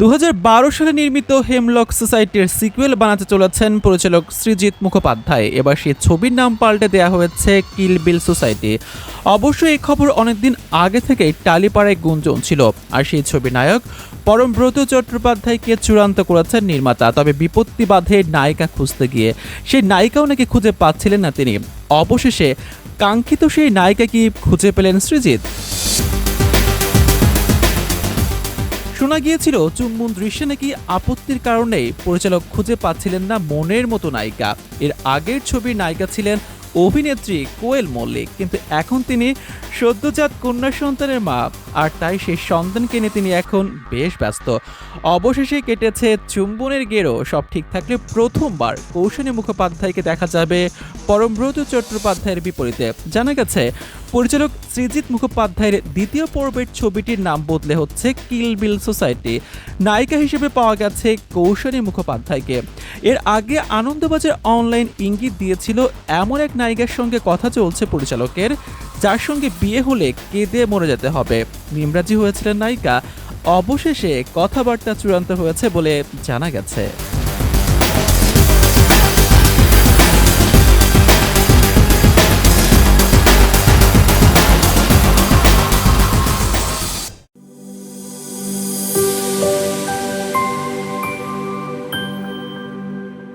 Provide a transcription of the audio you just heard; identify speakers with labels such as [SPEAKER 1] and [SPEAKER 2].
[SPEAKER 1] দু হাজার বারো সালে নির্মিত হেমলক সোসাইটির সিকুয়েল বানাতে চলেছেন পরিচালক সৃজিৎ মুখোপাধ্যায়। এবার সেই ছবির নাম পাল্টে দেওয়া হয়েছে কিল বিল সোসাইটি। অবশ্য এই খবর অনেকদিন আগে থেকেই টালিপাড়ায় গুঞ্জন ছিল। আর সেই ছবির নায়ক পরমব্রত চট্টোপাধ্যায়কে চূড়ান্ত করেছেন নির্মাতা। তবে বিপত্তি বাধে নায়িকা খুঁজতে গিয়ে সেই নায়িকাও নাকি খুঁজে পাচ্ছিলেন না তিনি। অবশেষে কাঙ্ক্ষিত সেই নায়িকা কি খুঁজে পেলেন সৃজিৎ? শোনা গিয়েছিল চুম্বন দৃশ্যে নাকি আপত্তির কারণে পরিচালক খুঁজে পাচ্ছিলেন না মনের মতো নায়িকা। এর আগের ছবির নায়িকা ছিলেন অভিনেত্রী কোয়েল মল্লিক, কিন্তু এখন তিনি সদ্যজাত কন্যা সন্তানের মা, আর তাই সেই সন্তানকে নিয়ে তিনি এখন বেশ ব্যস্ত। অবশেষে কেটেছে চুম্বনের গেরো, সব ঠিক থাকলে প্রথমবার কৌশনী মুখোপাধ্যায়কে দেখা যাবে পরমব্রত চট্টোপাধ্যায়ের বিপরীতে। জানা গেছে পরিচালক সৃজিৎ মুখোপাধ্যায়ের দ্বিতীয় পর্বের ছবিটির নাম বদলে হচ্ছে কিল বিল সোসাইটি। নায়িকা হিসেবে পাওয়া গেছে কৌশলী মুখোপাধ্যায়কে। এর আগে আনন্দবাজার অনলাইন ইঙ্গিত দিয়েছিল, এমন এক নায়িকার সঙ্গে কথা চলছে পরিচালকের, যার সঙ্গে বিয়ে হলে কেঁদে মরে যেতে হবে। নিমরাজি হয়েছিলেন নায়িকা। অবশেষে কথাবার্তা চূড়ান্ত হয়েছে বলে জানা গেছে।